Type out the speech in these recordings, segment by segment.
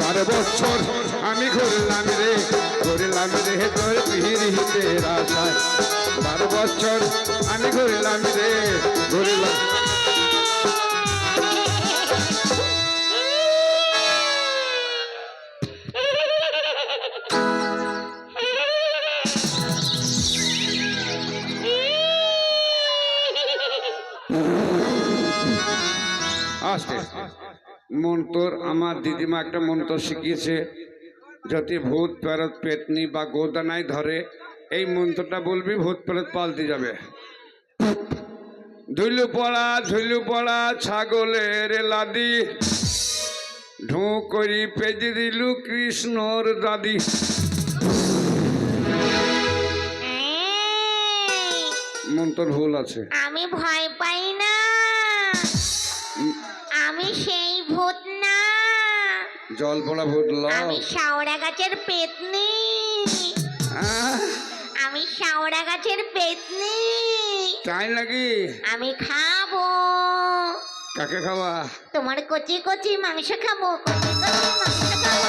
বারো বছর আমি ঘুরলাম রে ঘুরলাম রে তোর পিহিরিতের রাশায় বারো বছর আমি ঘুরলাম রে, ঘুরলাম। মন্তর আমার দিদিমা একটা মন্তর শিখিয়েছে যদি ভূত প্রেরত পেতনি বা গোদানায় ধরে এই মন্ত্রটা বলবি ভূত প্রেরত পাল্টে যাবে। ধুইলু পড়া ধুইলু পড়া ছাগলের লাদি ঢো করি পেজে দিলু কৃষ্ণর দাদি। মন্তর ভুল আছে। আমি ভয় পাই না। আমি না জল পড়া ভূত আমি শাওড়া গাছের পেতনি। আমি শাওড়া গাছের পেতনি। তাই নাকি? আমি খাব। কাকে খাওয়া তোমার কচি কচি মাংস খাব। কচি কচি মাংস খাব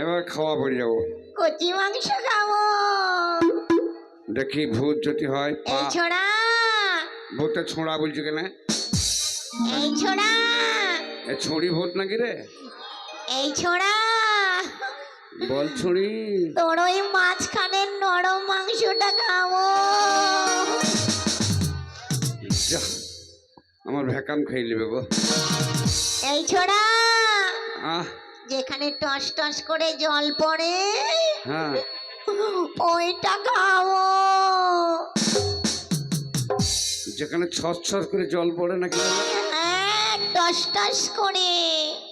এবার খাওয়া পড়ে যাব। কচি মাংস খাব। দেখি ভূত যদি হয় এই ছোড়া। ভূতের ছোঁড়া বলছি কেন? এই ছোড়া। এ ছুরি ভূত নাকি রে? এই ছোড়া। বল ছুরি। তোর ওই মাঝখানের নরম মাংসটা খাব। যা, আমার ভ্যাকাম খেয়ে নেবে গো। এই ছোড়া। আহ। যেখানে টস টস করে জল পড়ে হ্যাঁ। ওইটা খাব। যেখানে ছস ছস করে জল পড়ে নাকি? টস টস করে।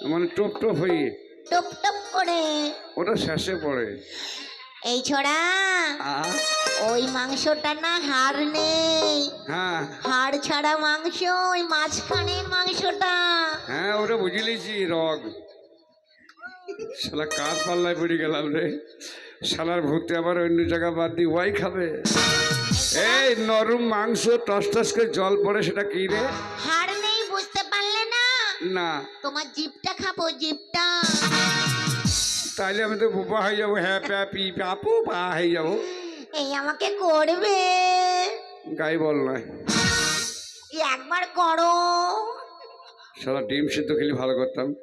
মানে টপ টপ হয়ে। টপ টপ করে। ওটা শেষে পড়ে। এই ছোড়া ওই মাংসটা না হাড় নেই। হ্যাঁ। হাড় ছাড়া মাংস ওই মাঝখানের মাংসটা। হ্যাঁ ওটা বুঝে লিছি রগ। শালা কার পাল্লায় পড়ে গেলাম রে? শালার ভূতে আবার অন্য জায়গা বাদ দিয়ে ওয়াই খাবে। এই নরম মাংস টস টস করে জল পড়ে সেটা কি রে? পারলে না। না তোমার জিপটা খাব জিপটা। তাহলে আমি তো বোপা হয়ে যাব হ্যাঁ প্যা পি পাপু পা হয়ে যাব। এই আমাকে করবে। গাই বল নয় এই একবার করো। সারা ডিম সিদ্ধ খেলে ভালো করতাম।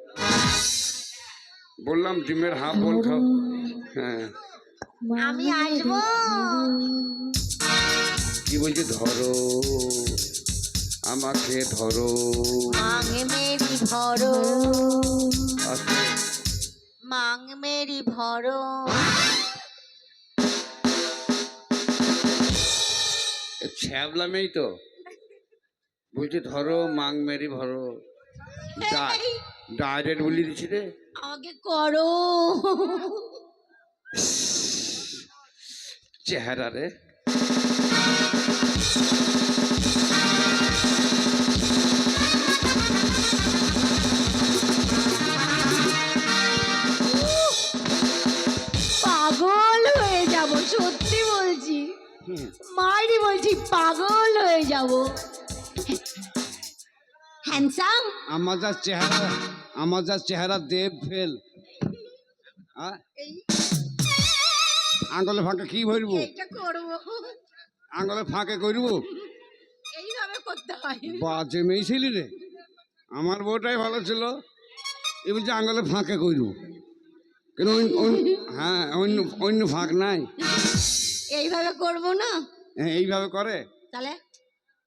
বললাম ডিমের হাফ বল খাও। হ্যাঁ। আমি আসব। কি বলছি? ধরো। আমাকে ধরো। মাং মেরি আস্তে মাং মেরি ভরো। ছ্যাবলামেই তো। বলছি ধরো মাং মেরি ভরো। ডাইরেক্ট বলি দিচ্ছি রে। আমাকে করো। চেহারা রে। মারি বলছি পাগল হয়ে যাব। হ্যান্ডসাম আমার যা চেহারা আমার যা চেহারা দেব ফেল। আ? আঙ্গলে ফাঁকে কি ভরব? আঙ্গলে ফাঁকে করব? এইভাবে করতে হয়। বাজে মেয়ে ছিলি রে। আমার বউটাই ভালো ছিল। এ বলছে আঙ্গলে ফাঁকে করব। কেন হ্যাঁ অন্য অন্য ফাঁক নাই। এইভাবে করব না? হ্যাঁ, এইভাবে করে? তাহলে?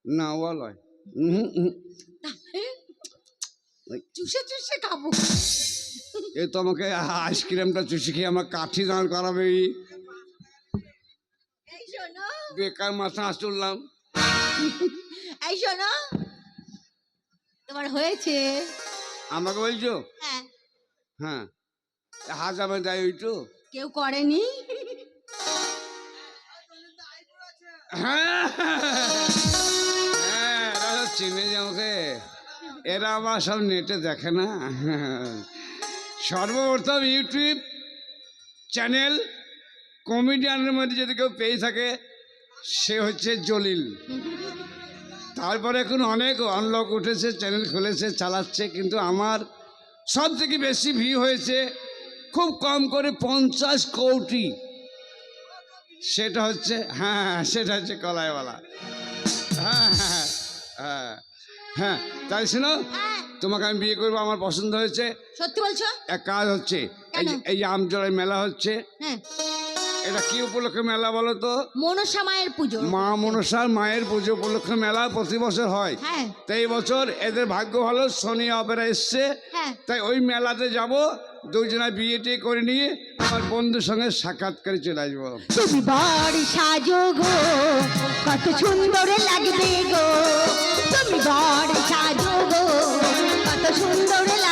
না ও লয়। চুষে চুষে খাব। এ তো আমাকে আইসক্রিমটা চুষি খেয়ে আমার কাঠি দাঁড় করাবে বেকার মাথা আসলাম এই শোনো। তোমার হয়েছে। আমাকে বলছো? হ্যাঁ। হ্যাঁ। হাজ আমি যাই ওইটু কেউ করেনি? হ্যাঁ হ্যাঁ, চিনে যে আমাকে এরা আমার সব নেটে দেখে না। সর্বপ্রথম ইউটিউব চ্যানেল কমেডিয়ানের মধ্যে যদি কেউ পেয়ে থাকে সে হচ্ছে জলিল। তারপরে এখন অনেক অনলক উঠেছে চ্যানেল খুলেছে চালাচ্ছে কিন্তু আমার সব থেকে বেশি ভিউ হয়েছে খুব কম করে পঞ্চাশ কোটি। সেটা হচ্ছে হ্যাঁ সেটা হচ্ছে কলাইওয়ালা। হ্যাঁ হ্যাঁ হ্যাঁ হ্যাঁ তাই শোনো হ্যাঁ। তোমাকে আমি বিয়ে করব আমার পছন্দ হয়েছে। সত্যি বলছো? এক কাজ হচ্ছে এই এই আমজলের মেলা হচ্ছে হ্যাঁ। এটা কি উপলক্ষে মেলা বলো তো? মনসা মায়ের পুজো। মা মনসার মায়ের পুজো উপলক্ষে মেলা প্রতি বছর হয়। হ্যাঁ। তাই এই বছর এদের ভাগ্য ভালো শনি অপেরা এসছে। হ্যাঁ। তাই ওই মেলাতে যাব দুজনে বিয়েটি করে নিয়ে আমার বন্ধুর সঙ্গে সাক্ষাৎ করে চলে আসব। তুমি বড় সাজো গো, কত সুন্দর লাগবে গো। তুমি বড় সাজো গো, কত সুন্দর লাগবে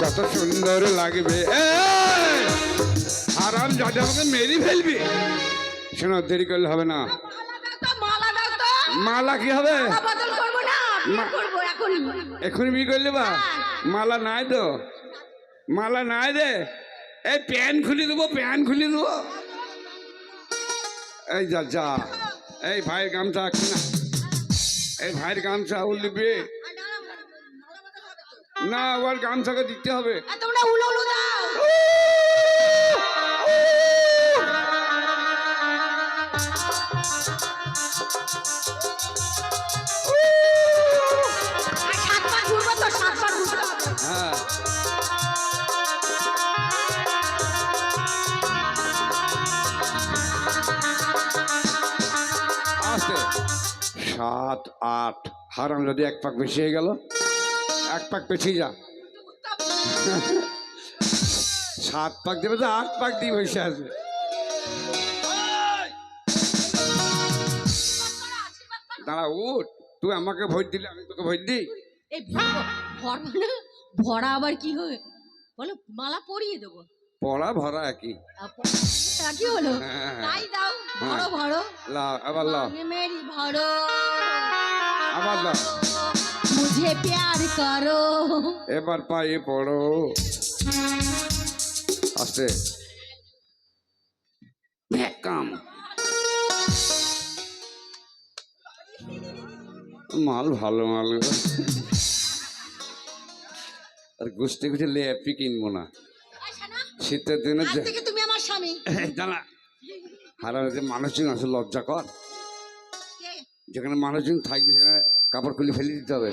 কত সুন্দর লাগবে। আরাম যাতে আমাকে মেরি ফেলবি। শোনো, দেরি করলে হবে না। মালা কি হবে? মালা বদল করব না বিয়ে মা- করব এখনই এখনই করলে বা? মালা নাই তো। মালা নাই রে এই প্যান খুলে দেবো প্যান খুলে দেবো। এই যা যা। এই ভাইয়ের গামছা এই ভাইয়ের গামছা উঠবি না ওর গামছাকে দিতে হবে। তোমরা উলো উলো দাও। সাত হ্যাঁ। সাত আট। হারাম যদি এক পাক মিশিয়ে হয়ে গেল। এক পাক পেছিয়ে যা। সাত পাক দেবে তো আট পাক দিয়ে বসে আসবে দাঁড়া উঠ। তুই আমাকে ভোট দিলে আমি তোকে ভোট দিই। এই মানে ভরা আবার কি হয় বলো মালা পরিয়ে দেবো। পড়া ভরা একই। একই হলো? হ্যাঁ। তাই দাও হ্যাঁ। লাও আবার লাও। মেরি আবার লাও। মুঝে প্যার করো এবার পায়ে পড়ো। আস্তে। ভ্যাকাম মাল ভালো মাল। আর গোষ্ঠী গুছে লেপি কিনবো না। শীতের দিনে তুমি আমার স্বামী। দাঁড়া। হারানো মানুষজন আছে লজ্জা কর। যেখানে মানুষজন থাকবে কাপড় খুলে ফেলে দিতে হবে।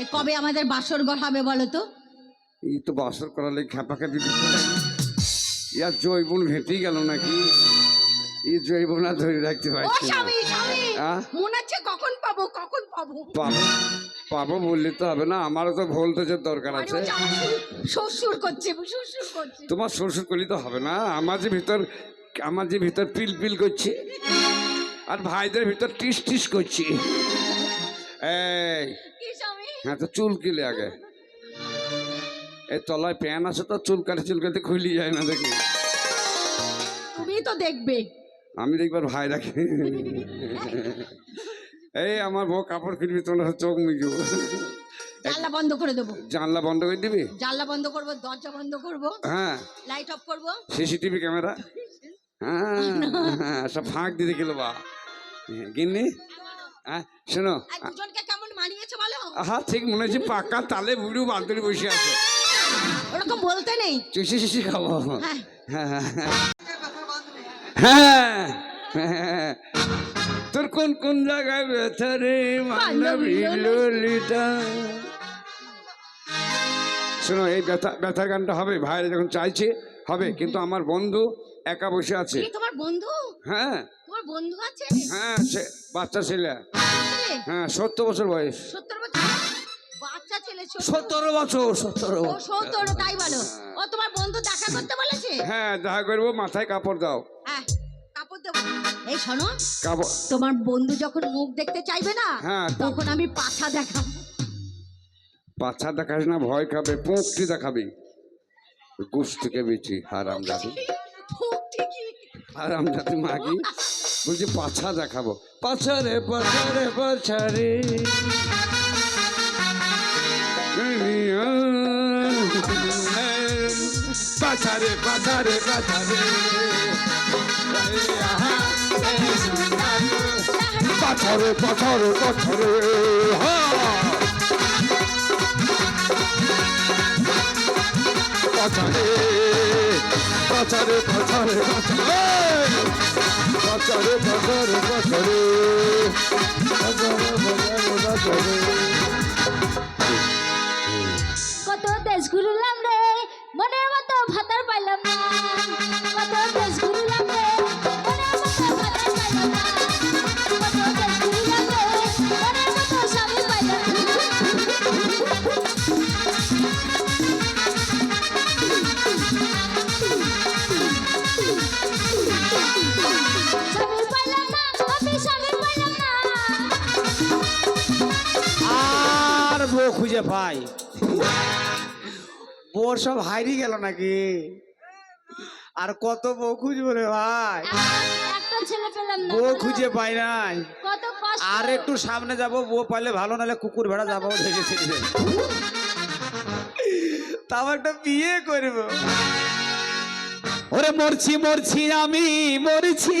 এ কবে আমাদের বাসর ঘর হবে বলো তো? এই তো বাসর করালে দিতে লাগে ইয়ার জৈবন ঘেঁটেই গেল নাকি? এই জৈবন আর ধরে রাখতে ও পারছি না। স্বামী স্বামী আহ? মনে হচ্ছে কখন পাবো কখন পাবো? পাবো পাবো বললে তো হবে না আমারও তো ভোল্টেজের দরকার আরে আছে। ও যে আমার শ্বশুর করছে শ্বশুর করছে। তোমার শ্বশুর করলে তো হবে না আমার যে ভিতর আমার যে ভিতর পিল পিল করছে আর ভাইদের ভিতর টিস টিস করছে। এই হ্যাঁ তো চুল কিলে আগে। এই তলায় প্যান আছে তো চুল কাটে চুল কাটে খুলি যায় না দেখি। তুমি তো দেখবে। আমি দেখবার ভাই রাখি। এই আমার বউ কাপড় খুলবি তোমরা চোখ মুজু। জানলা বন্ধ করে দেবো। জানলা বন্ধ করে দিবি? জানলা বন্ধ করব দরজা বন্ধ করব হ্যাঁ। লাইট অফ করব। CCTV camera? হ্যাঁ হ্যাঁ সব ফাঁক দিয়ে দেখল বা। গিন্নি? হ্যাঁ শোনো দুজনকে কেমন মানিয়েছে বলো? হ্যাঁ ঠিক মনে হচ্ছে পাক্কা তালে বুড়ো বান্ধবী বসে আছে। ওরকম বলতে নেই। চুষি শিশি খাব। হ্যাঁ। হ্যাঁ হ্যাঁ হ্যাঁ। তোর কোন কোন জায়গায় ব্যথা রে মানবী ললিতা? শোনো এই ব্যথা ব্যথার গানটা হবে ভাইরা যখন চাইছে হবে। কিন্তু আমার বন্ধু একা বসে আছে। তোমার বন্ধু? হ্যাঁ। তোমার বন্ধু আছে? হ্যাঁ সে বাচ্চা ছেলে? হ্যাঁ সত্তর বছর বয়স। সত্তর বছর? বাচ্চা ছেলে সতেরো বছর। সতেরো ও সত্তর তাই বলো। ও তোমার বন্ধু দেখা করতে বলেছে? হ্যাঁ দেখা করব মাথায় কাপড় দাও। হ্যাঁ কাপড় দেবো। এই শোনো কাপড় তোমার বন্ধু যখন মুখ দেখতে চাইবে না হ্যাঁ, তখন আমি পাছা দেখাবো। বাচ্চা দেখাস না ভয় খাবে পোঁকটি দেখাবি। গুস থেকে বেছি হারাম জাতি হারাম জাতি মাগি। বলছি পাছা দেখাবো। পাছারে পাছারে পাছারে পাছারে পাছারে পাছারে পাছারে পাছারে পাছারে পাছারে পাচারে পাচারে পাচারে পাচারে পাচারে। কত দেশ ঘুরলাম রে, মনের মতো ভাতার পাইলাম না। কত দেশ ঘুরলাম খুঁজে পাই বউর সব হাইরি গেল নাকি? আর কত বউ খুঁজবো রে ভাই? একটা- একটা ছেলে পেলাম না বউ খুঁজে পাই নাই। আর একটু সামনে যাব বউ পাইলে ভালো নাহলে কুকুর ভেড়া যাব দেখেছি। তাও একটা বিয়ে করব। ওরে মরছি মরছি আমি মরছি।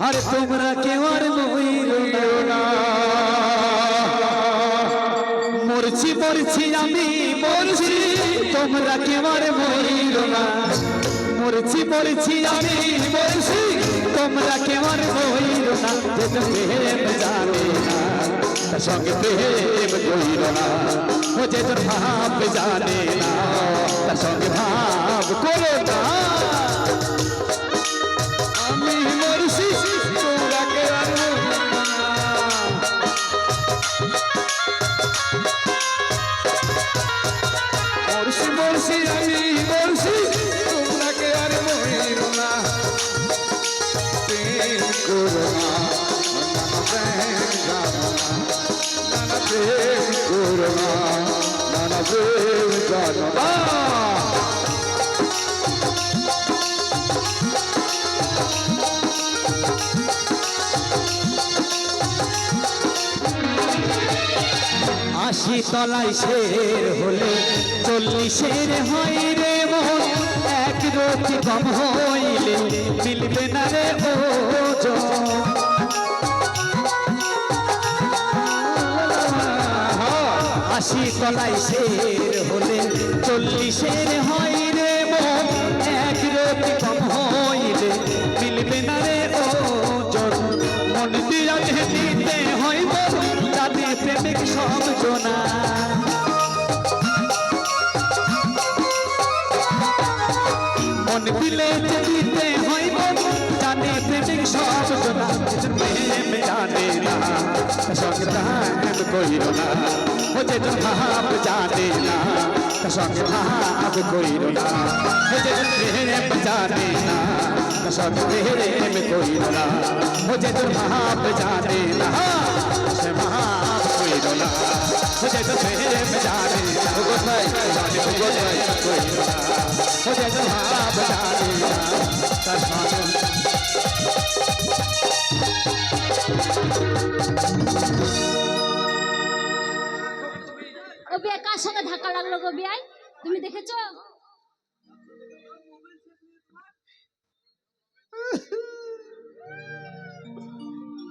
আরে তোমরা কেউ আর মইল না। মরছি মরছি আমি মরছি তোমরা আর মইল না? মরছি মরছি আমি মরছি তোমরা আর মইল না? যে তো প্রেম জানে না সঙ্গে প্রেম কইল না। ও যে তোর ভাব জানে না সঙ্গে ভাব করো না। আশি তলায় শের হলে চল্লিশের হয় রে মন, এক রতি কম হইলে মিলবে না রে ও আশি তলায় শের হলে চল্লিশের হয় রে এক রতি কম হইলে মিলবে না রে ও মন দিয়া দিতে হইব যাতে প্রেমিক সমঝোনা মন দিলে দিতে হইব জানে প্রেমিক প্রেম জানে सकता है कोई रोना मुझे तो आप हाँ जाने ना। सकता अब कोई रोना मुझे मेरे हाँ जाने ना सक मेरे में कोई रोना मुझे तो आप जाने ना आप कोई रोना मुझे तो मेरे में जाने ना कोई रोना मुझे तो आप जाने ना। বিয়ে কার সঙ্গে ধাক্কা লাগল গো বিয়াই তুমি দেখেছ?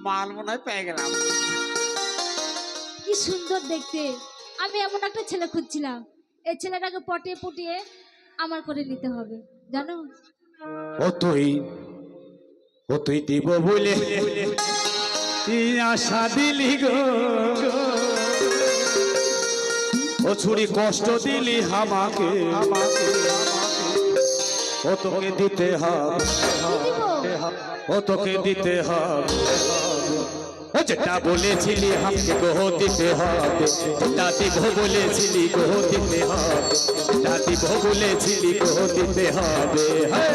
মাল মনে হয় পেয়ে গেলাম। কি সুন্দর দেখতে। আমি এমন একটা ছেলে খুঁজছিলাম। এই ছেলেটাকে পটিয়ে পুটিয়ে আমার করে নিতে হবে। জানো? ও তুই ও তুই দিব বলে আশা দিলি গো? ও ছুরি কষ্ট দিলি আমাকে। ও তোকে দিতে হবে ও তোকে দিতে হবে যেটা বলেছিলি আমাকে গো দিতে হবে যেটা দিব বলেছিলি গো দিতে হবে যেটা দিব বলেছিলি গো দিতে হবে হ্যাঁ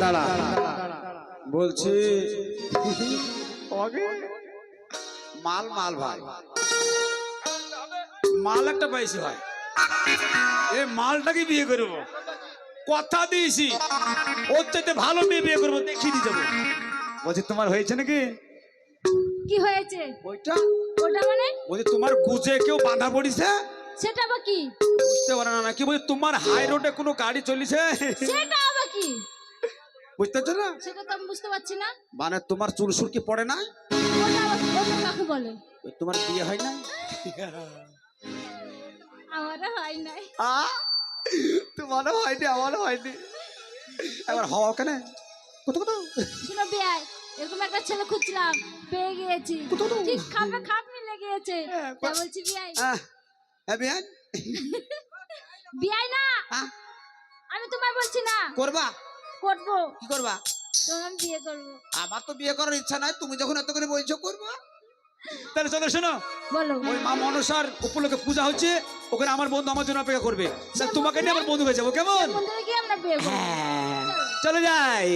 দাঁড়া। বলছি মাল মাল ভাই। মাল একটা পাইছি ভাই। এই মালটাকে বিয়ে করব? কথা দিয়েছি। ওর চাইতে ভালো মেয়ে বিয়ে করব দেখিয়ে দিয়ে যাব। বলছি তোমার হয়েছে নাকি? কি হয়েছে? ওইটা? ওটা মানে? বলছি তোমার গুজে কেউ বাঁধা পড়িছে? সেটা আবার কি? বুঝতে পারে না নাকি? বলছি তোমার হাই রোডে কোনো গাড়ি চলিছে? সেটা আবার কি? বুঝতে পারছ না? সেটা তো আমি বুঝতে পারছি না। মানে তোমার চুল সুরকি পড়ে না? ওটা আবার ওটা কাকে বলে? ওই তোমার বিয়ে হয় না? আমারও হয় নাই। আ? তোমারও হয়নি আমারও হয়নি। এবার হওয়া কেন? কত কত শুনো বিয়াই এরকম একটা ছেলে খুঁজছিলাম পেয়ে গিয়েছি। ঠিক খাপে খাপ মিলে গিয়েছে। তাই বলছি বিয়াই। হ্যাঁ বিয়ান বিয়াই না আমি তোমায় বলছি না। করবা? করব। কি করবা? তোমার বিয়ে করব। আমার তো বিয়ে করার ইচ্ছা নাই তুমি যখন এত করে বলছো করবা? তাহলে চলো শোনো। বলো। ওই মা মনসার উপলক্ষে পূজা হচ্ছে ওখানে আমার বন্ধু আমার জন্য অপেক্ষা করবে। স্যার তোমাকে নিয়ে আমার বন্ধু হয়ে যাব কেমন? হ্যাঁ। চলে যাই।